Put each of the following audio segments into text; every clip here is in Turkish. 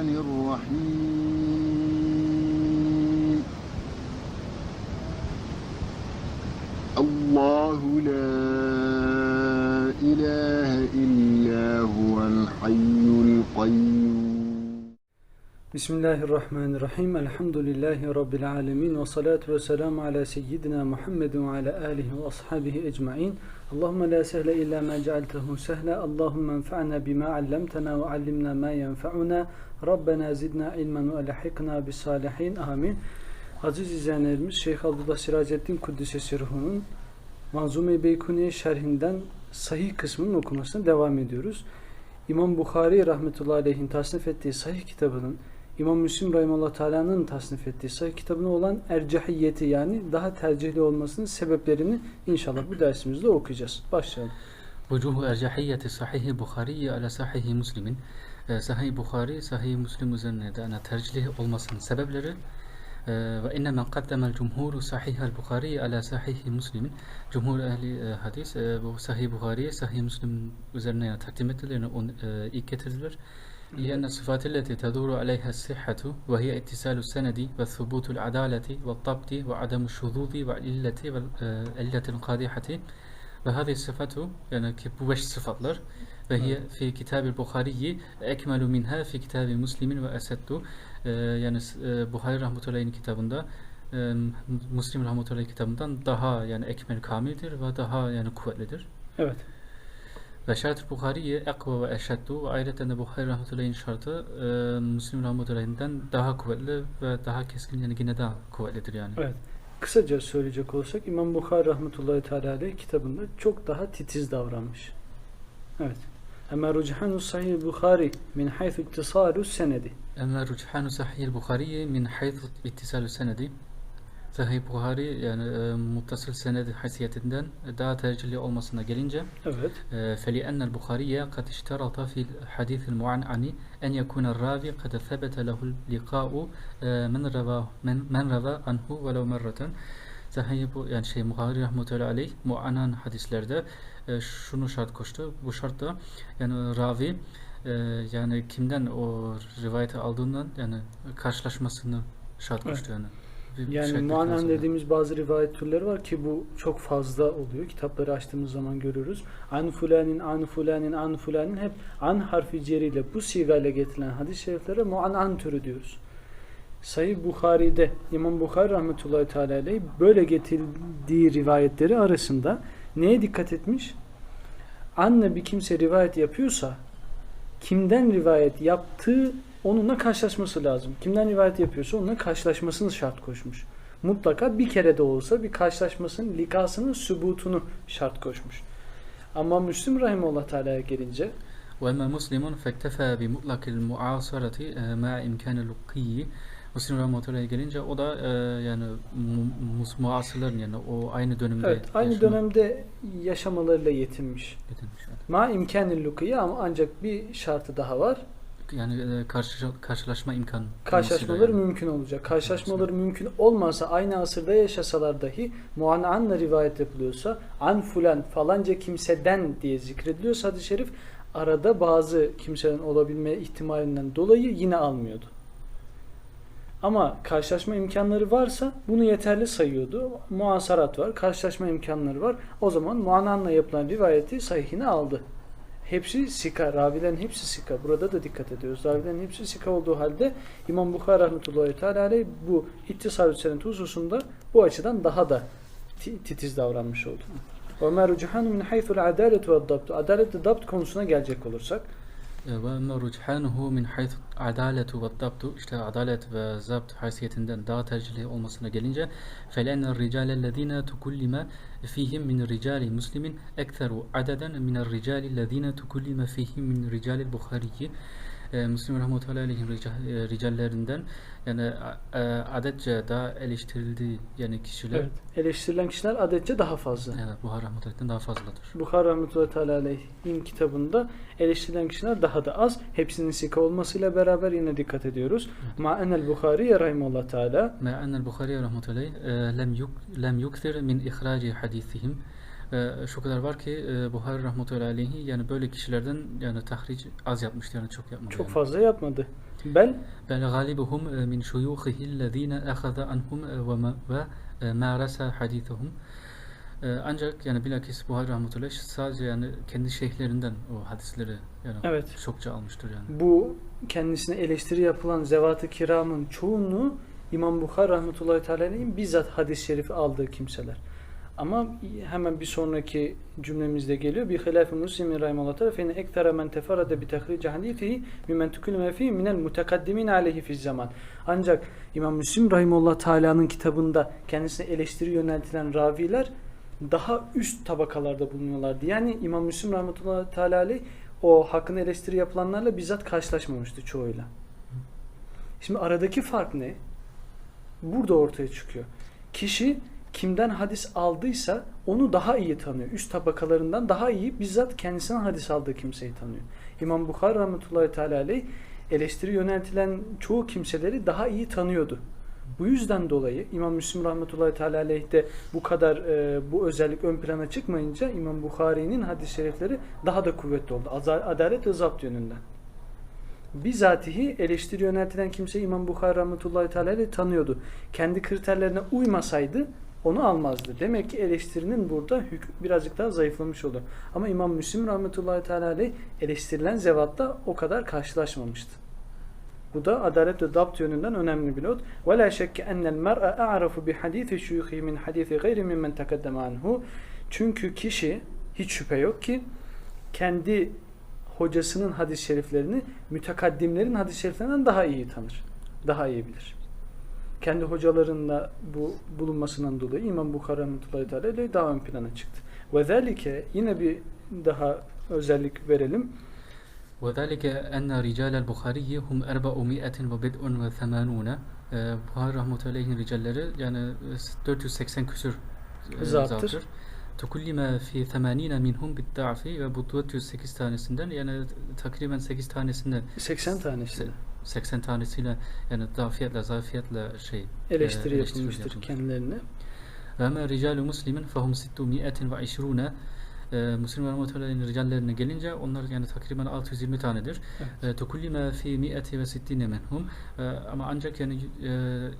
الرحمن الرحيم. Bismillahirrahmanirrahim. Elhamdülillahi Rabbil alemin. Ve salatu ve selamu ala seyyidina Muhammedin ve ala alihi ve ashabihi ecma'in. Allahümme la sehle illa ma cealtehu sehle. Allahümme enfa'na bima allamtena ve allimna ma yenfa'una. Rabbena zidna ilmen ve elhikna bis salihin. Amin. Aziz izleyenlerimiz Şeyh Abdullah Siraceddin Kuddisesi Ruhu'nun Manzume-i Beykuniye şerhinden sahih kısmının okumasına devam ediyoruz. İmam Bukhari rahmetullahi aleyhin tasnif ettiği sahih kitabının İmam Müslim Rahimullah Teala'nın tasnif ettiği sahih kitabına olan ercahiyeti yani daha tercihli olmasının sebeplerini inşallah bu dersimizde okuyacağız. Başlayalım. Vucuhu ercahiyeti sahihi Bukhari ala sahihi Müslim'in e, Sahih Bukhari, Sahih Müslim üzerine de ana tercih olmasının sebepleri e, ve inne men kaddemel cumhuru sahihel Bukhari ala sahihi Müslim'in Cumhur ehli e, hadis bu Sahih Bukhari, Sahih Müslim üzerine takdim ettiler, onu ilk getirdiler. لأن الصفات التي تدور عليها الصحة وهي اتصال السند والثبوت العدالة والضبط وعدم الشذوذ والعلة والعلة آه، القادحة وهذه الصفات يعني كيف بوش صفات وهي نعم. في كتاب البخاري أكمل منها في كتاب مسلم وأسد. آه، يعني آه، بخاري رحمة الله عليه كتابه مسلم رحمة الله عليه كتابه داها يعني أكمل كامل وداها يعني قوة Evet. Ve şart Bukhari'ye ekva ve eşeddu ve ayrıca de Buhari rahmetullah'ın şartı e, Müslim rahmetullah'ından daha kuvvetli ve daha keskin yani yine daha kuvvetlidir yani. Evet. Kısaca söyleyecek olursak İmam Bukhari rahmetullahi teala aleyh kitabında çok daha titiz davranmış. Evet. Ama rucihanu sahih Bukhari min haythu iktisaru senedi. Ama rüçhanu sahih Bukhari min haythu ittisalü senedi Sahih Bukhari yani e, muttasıl senedi haysiyetinden daha tercihli olmasına gelince Evet. فلأن البخاري قد اشترط في الحديث المعنعن أن يكون الراوي قد ثبت له اللقاء من رواه من, من روى عنه ولو مرة Sahih bu yani şey Buhari rahmetullahi aleyh muanan hadislerde e, şunu şart koştu. Bu şart da yani ravi e, yani kimden o rivayeti aldığından yani karşılaşmasını şart Evet. koştu yani. Bir Yani muannen karşılaşma. dediğimiz bazı rivayet türleri var ki bu çok fazla oluyor. Kitapları açtığımız zaman görürüz. An fulanin, an fulanin, an fulanin hep an harfi ceriyle bu sigayla getirilen hadis-i şeriflere muannen türü diyoruz. Sahih Bukhari'de İmam Bukhari rahmetullahi teala aleyh böyle getirdiği rivayetleri arasında neye dikkat etmiş? Anne bir kimse rivayet yapıyorsa kimden rivayet yaptığı onunla karşılaşması lazım. Kimden rivayet yapıyorsa onunla karşılaşmasını şart koşmuş. Mutlaka bir kere de olsa bir karşılaşmasının likasının sübutunu şart koşmuş. Ama Müslim Rahimullah Teala'ya gelince وأما مسلم فاكتفى بمطلق المعاصرة آه، مع إمكان اللقي Müslim Rahmetullah'a gelince o da e, yani mu- mus- muasırların yani o aynı dönemde evet aynı yaşayan- dönemde yaşamalarıyla yetinmiş. getirmiş. evet. Ma imkanil lukiye ama ancak bir şartı daha var. Yani e, karşı, karşılaşma imkanı. Karşılaşmaları yani. mümkün olacak. Karşılaşmaları mümkün olmasa aynı asırda yaşasalar dahi muananla rivayet yapılıyorsa an fulan falanca kimseden diye zikrediliyorsa hadis-i şerif arada bazı kimselerin olabilme ihtimalinden dolayı yine almıyordu. Ama karşılaşma imkanları varsa bunu yeterli sayıyordu. Muasarat var, karşılaşma imkanları var. O zaman muananla yapılan rivayeti sahihine aldı. Hepsi sika, ravilerin hepsi sika. Burada da dikkat ediyoruz. Ravilerin hepsi sika olduğu halde İmam Bukhari rahmetullahi teala aleyh bu ittisal senet hususunda bu açıdan daha da ti- titiz davranmış oldu. Ömer Rucihanu min haythul adalet ve dabt. Adalet ve dabt konusuna gelecek olursak وأما رجحانه من حيث عدالة والضبط işte عدالة والضبط حيثيetinden daha tercihli olmasına gelince فلأن الرجال الذين تكلم فيهم من رجال مسلم أكثر عددا من الرجال الذين تكلم فيهم من رجال البخاري. e, Müslim Rahmetullahi Aleyh'in e, ricallerinden yani e, adetçe daha eleştirildiği yani kişiler. Evet. Eleştirilen kişiler adetçe daha fazla. Evet. Buhar Rahmetullahi'den daha fazladır. Buhar Rahmetullahi Aleyh'in kitabında eleştirilen kişiler daha da az. Hepsinin sika olmasıyla beraber yine dikkat ediyoruz. Evet. Ma enel Bukhari Rahimullah Teala. Ma enel Bukhari Rahmetullahi e, lem yuk lem yukthir min ihraci hadisihim. Ee, şu kadar var ki e, Buhari rahmetullahi aleyhi yani böyle kişilerden yani tahric az yapmıştı yani çok yapmadı. Çok yani. fazla yapmadı. Bel Bel galibuhum e, min şuyuhihillezine ahaza anhum e, ve mârasa e, hadithahum. Ancak yani bilakis Buhari rahmetullah sadece yani kendi şeyhlerinden o hadisleri yani evet. çokça almıştır yani. Bu kendisine eleştiri yapılan zevat-ı kiramın çoğunluğu İmam Bukhari rahmetullahi teala'nın bizzat hadis-i şerifi aldığı kimseler. Ama hemen bir sonraki cümlemizde geliyor. Bir hilaf-ı muslimin rahimahullah teala fe ektere men teferrade bi tahrici hadisihi mimmen tukulme fi minel mutekaddimin aleyhi fi zaman. Ancak İmam Müslim rahimahullah teala'nın kitabında kendisine eleştiri yöneltilen raviler daha üst tabakalarda bulunuyorlardı. Yani İmam Müslim rahmetullahi teala aleyh o hakkında eleştiri yapılanlarla bizzat karşılaşmamıştı çoğuyla. Şimdi aradaki fark ne? Burada ortaya çıkıyor. Kişi kimden hadis aldıysa onu daha iyi tanıyor. Üst tabakalarından daha iyi bizzat kendisinden hadis aldığı kimseyi tanıyor. İmam Bukhari rahmetullahi teala aleyh eleştiri yöneltilen çoğu kimseleri daha iyi tanıyordu. Bu yüzden dolayı İmam Müslim rahmetullahi teala aleyh'te bu kadar e, bu özellik ön plana çıkmayınca İmam Bukhari'nin hadis-i şerifleri daha da kuvvetli oldu. Adalet ve zapt yönünden. Bizatihi eleştiri yöneltilen kimse İmam Bukhari rahmetullahi teala aleyh tanıyordu. Kendi kriterlerine uymasaydı onu almazdı. Demek ki eleştirinin burada hüküm birazcık daha zayıflamış oldu. Ama İmam Müslim rahmetullahi teala aleyh eleştirilen zevatla o kadar karşılaşmamıştı. Bu da adalet ve dapt yönünden önemli bir not. وَلَا شَكَّ اَنَّ الْمَرْءَ اَعْرَفُ بِحَد۪يثِ شُيُخِهِ مِنْ حَد۪يثِ غَيْرِ مِمَّنْ تَقَدَّمَ عَنْهُ Çünkü kişi hiç şüphe yok ki kendi hocasının hadis-i şeriflerini mütekaddimlerin hadis-i şeriflerinden daha iyi tanır. Daha iyi bilir. Kendi hocalarında bu bulunmasından dolayı İmam Bukhari rahmetullahi teala ile daha ön plana çıktı. Ve zelike yine bir daha özellik verelim. وذلك أن رجال البخاري هم 400 وبدء وثمانون Ee, Buhari rahmetullahi aleyhin ricalleri yani e, 480 küsür e, Zaptır. zaptır. Tukullima fi 80 minhum bid-da'fi ve bu 408 tanesinden yani takriben 8 tanesinde 80 tanesi. 80 tanesiyle yani zafiyetle zafiyetle şey eleştiri e, yapılmıştır yapılmış. kendilerine. Ve ama ricalu muslimin fehum 620 e, Müslim rahmetullah'in ricallerine gelince onlar yani takriben 620 tanedir. Evet. E, Tukullima fi mi'ati ve sittine menhum E, ama ancak yani e,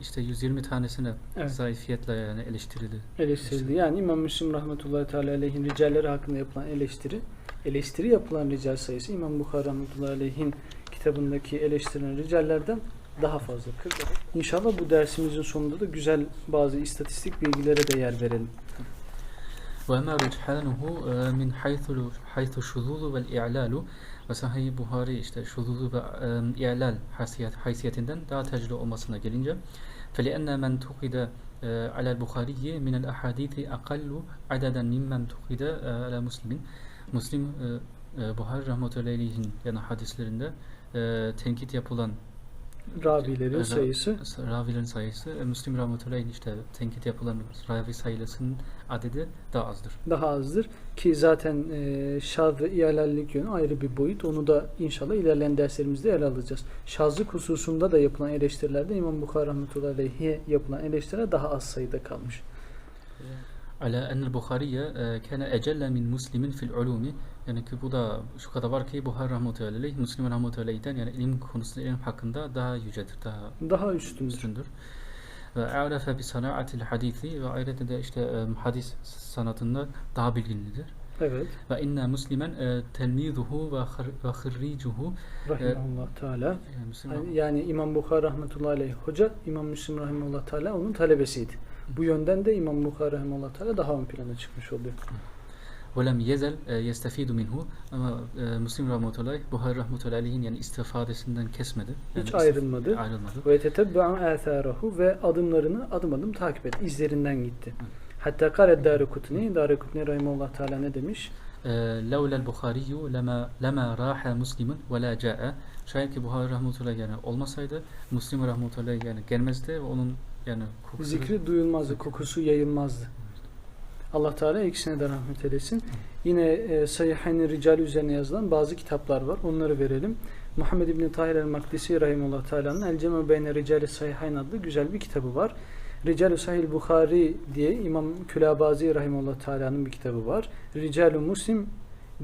işte 120 tanesine Evet. zayıfiyetle yani eleştirildi. Eleştirildi. Yani İmam Müslim rahmetullahi teala aleyhin ricalleri hakkında yapılan eleştiri, eleştiri yapılan rical sayısı İmam Bukhari rahmetullahi aleyhin kitabındaki eleştirilen ricallerden daha fazla. İnşallah bu dersimizin sonunda da güzel bazı istatistik bilgilere de yer verelim. وأما رجحانه e, من حيث حيث الشذوذ والإعلال ve Sahih Buhari işte şuzuzu ve e, i'lal haysiyet, haysiyetinden daha tecrübe olmasına gelince فَلِأَنَّ مَنْ تُقِدَ عَلَى الْبُخَارِيِّ مِنَ الْأَحَادِيثِ أَقَلُّ عَدَدًا مِمَّنْ تُقِدَ عَلَى Müslimin Müslim e, e, Buhari rahmetullahi aleyhin yani hadislerinde e, tenkit yapılan ravilerin e, sayısı ravilerin sayısı e, Müslim rahmetullahi işte tenkit yapılan ravi sayısının adedi daha azdır. Daha azdır ki zaten e, şaz ve yönü ayrı bir boyut. Onu da inşallah ilerleyen derslerimizde ele alacağız. Şazlık hususunda da yapılan eleştirilerde İmam Bukhari rahmetullahi yapılan eleştiriler daha az sayıda kalmış. Evet ala enel Bukhariye e, kene ecelle min muslimin fil ulumi yani ki bu da şu kadar var ki Buhari rahmetullahi aleyh Müslim rahmetullahi'den yani ilim konusunda ilim hakkında daha yücedir daha daha üstündür. üstündür. Ve a'rafe bi sanaatil hadisi ve ayrıca de işte e, hadis sanatında daha bilgilidir. Evet. Ve inna muslimen e, telmizuhu ve hırricuhu e, Rahimahullah Teala. Yani, yani İmam Bukhari rahmetullahi aleyh hoca, İmam Müslim rahimahullah Teala onun talebesiydi. Bu yönden de İmam Bukhari rahimahullah Teala daha ön plana çıkmış oluyor. ولم يزل e, yestefidu minhu ama e, Müslim rahmetullahi Buhari rahmetullahi aleyhin yani istifadesinden kesmedi. Yani Hiç istif- ayrılmadı. Ayrılmadı. Ve tetebbu'u âthârahu ve adımlarını adım adım takip etti. İzlerinden gitti. Hatta kare Darukutni, Darukutni rahimahullah Teala ne demiş? لولا البخاري لما لما راح مسلم ولا جاء şayet ki Buhari rahmetullahi yani olmasaydı Müslim rahmetullahi yani gelmezdi ve onun yani kokusu Zikri duyulmazdı, kokusu yayılmazdı. Allah Teala ikisine de rahmet eylesin. Yine e, Sahihayn Rical üzerine yazılan bazı kitaplar var. Onları verelim. Muhammed İbni Tahir el-Makdisi Rahimullah Teala'nın El Cem'u Beyne Ricali Sahihayn adlı güzel bir kitabı var. Ricalu Sahih Bukhari diye İmam Külabazi Rahimullah Teala'nın bir kitabı var. Ricalu Muslim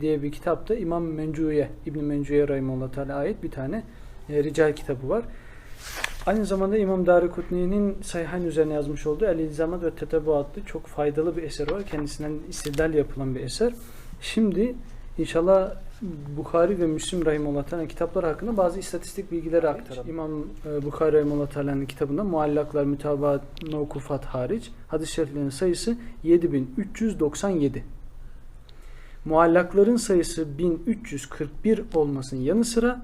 diye bir kitapta İmam Mencuye, İbn Mencuye Rahimullah Teala ait bir tane e, rical kitabı var. Aynı zamanda İmam Darukutni'nin Sayhan üzerine yazmış olduğu El İlzamat ve Tetebu adlı çok faydalı bir eser var. Kendisinden istidlal yapılan bir eser. Şimdi inşallah Bukhari ve Müslim Rahimullah Teala kitaplar hakkında bazı istatistik bilgileri aktaralım. İmam e, Bukhari Rahimullah Teala'nın kitabında muallaklar, mütabaat, mevkufat hariç hadis-i şeriflerin sayısı 7397. Muallakların sayısı 1341 olmasının yanı sıra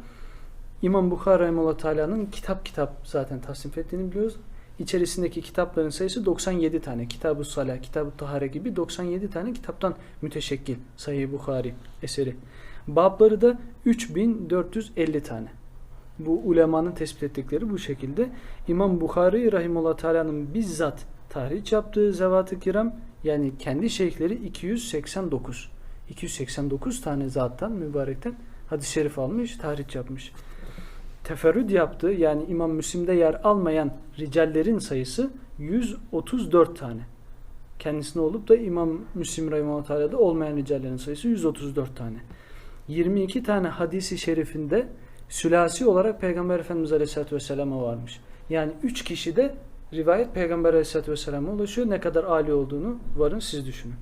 İmam Bukhari Rahimullah Teala'nın kitap kitap zaten tasnif ettiğini biliyoruz. İçerisindeki kitapların sayısı 97 tane. Kitab-ı Salah, Kitab-ı Tahare gibi 97 tane kitaptan müteşekkil Sahih Bukhari eseri. Babları da 3450 tane. Bu ulemanın tespit ettikleri bu şekilde. İmam Bukhari Rahimullah Teala'nın bizzat tahriş yaptığı zevat-ı kiram yani kendi şeyhleri 289. 289 tane zattan mübarekten hadis-i şerif almış, tahriş yapmış. Teferrüd yaptığı yani İmam Müslim'de yer almayan ricallerin sayısı 134 tane. Kendisine olup da İmam Müslim Rahimahullah Teala'da olmayan ricallerin sayısı 134 tane. 22 tane hadisi şerifinde sülasi olarak Peygamber Efendimiz Aleyhisselatü Vesselam'a varmış. Yani 3 kişi de rivayet Peygamber Aleyhisselatü Vesselam'a ulaşıyor. Ne kadar âli olduğunu varın siz düşünün.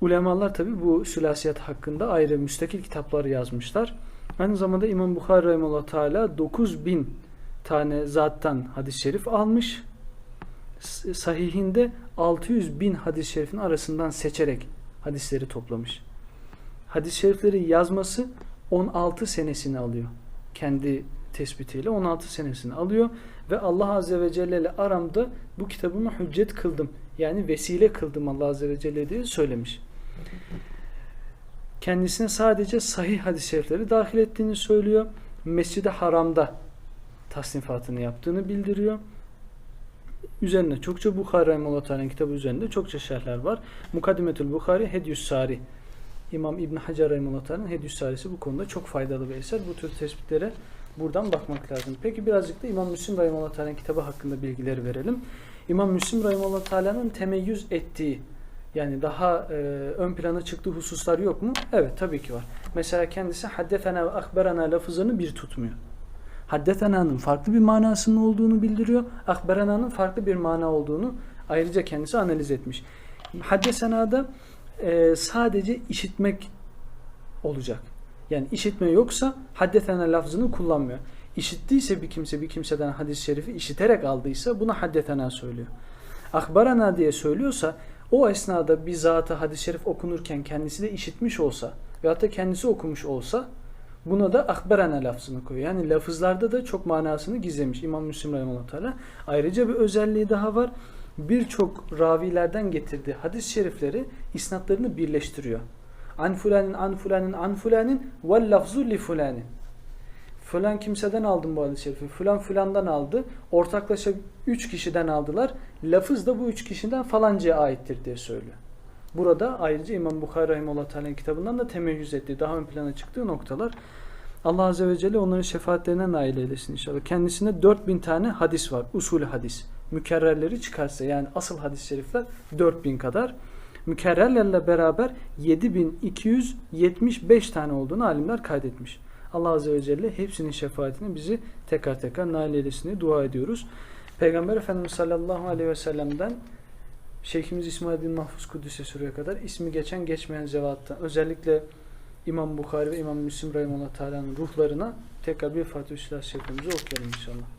Ulemalar tabi bu sülasiyat hakkında ayrı müstakil kitaplar yazmışlar. Aynı zamanda İmam Bukhari Rahimullah Teala 9000 tane zattan hadis-i şerif almış. Sahihinde 600 bin hadis-i şerifin arasından seçerek hadisleri toplamış. Hadis-i şerifleri yazması 16 senesini alıyor. Kendi tespitiyle 16 senesini alıyor ve Allah Azze ve Celle ile aramda bu kitabımı hüccet kıldım. Yani vesile kıldım Allah Azze ve Celle diye söylemiş kendisine sadece sahih hadis-i şerifleri dahil ettiğini söylüyor. Mescid-i Haram'da tasnifatını yaptığını bildiriyor. Üzerine çokça Bukhari Rahimullah kitabı üzerinde çokça şerhler var. Mukaddimetül Bukhari Hedyüs Sari. İmam İbn Hacer Rahimullah Hedyüs Sarisi bu konuda çok faydalı bir eser. Bu tür tespitlere buradan bakmak lazım. Peki birazcık da İmam Müslim Rahimullah kitabı hakkında bilgileri verelim. İmam Müslim Rahimullah Teala'nın temeyyüz ettiği yani daha e, ön plana çıktığı hususlar yok mu? Evet tabii ki var. Mesela kendisi haddetena ve akberana lafızını bir tutmuyor. Haddetena'nın farklı bir manasının olduğunu bildiriyor. Akberana'nın farklı bir mana olduğunu ayrıca kendisi analiz etmiş. Haddesena'da e, sadece işitmek olacak. Yani işitme yoksa haddetena lafzını kullanmıyor. İşittiyse bir kimse bir kimseden hadis-i şerifi işiterek aldıysa buna haddetena söylüyor. Akbarana diye söylüyorsa o esnada bir zata hadis-i şerif okunurken kendisi de işitmiş olsa veyahut da kendisi okumuş olsa buna da akberana lafzını koyuyor. Yani lafızlarda da çok manasını gizlemiş İmam Müslim Rahimullah Teala. Ayrıca bir özelliği daha var. Birçok ravilerden getirdiği hadis-i şerifleri isnatlarını birleştiriyor. An fulanin, an fulanin, an fulanin vel lafzu li fulanin. Falan kimseden aldım bu hadis-i şerifi. Fulan fulandan aldı. Ortaklaşa üç kişiden aldılar. Lafız da bu üç kişiden falancaya aittir diye söylüyor. Burada ayrıca İmam Bukhari Rahimullah Teala'nın kitabından da temeyyüz ettiği, daha ön plana çıktığı noktalar. Allah Azze ve Celle onların şefaatlerine nail eylesin inşallah. Kendisinde 4000 tane hadis var. Usul hadis. Mükerrerleri çıkarsa yani asıl hadis-i şerifler 4000 kadar. Mükerrerlerle beraber 7275 tane olduğunu alimler kaydetmiş. Allah Azze ve Celle hepsinin şefaatini bizi tekrar tekrar nail eylesin dua ediyoruz. Peygamber Efendimiz sallallahu aleyhi ve sellem'den Şeyhimiz İsmail bin Mahfuz Kudüs'e sürüye kadar ismi geçen geçmeyen zevattan özellikle İmam Bukhari ve İmam Müslim Rahimullah Teala'nın ruhlarına tekrar bir Fatih-i Şerifimizi okuyalım inşallah.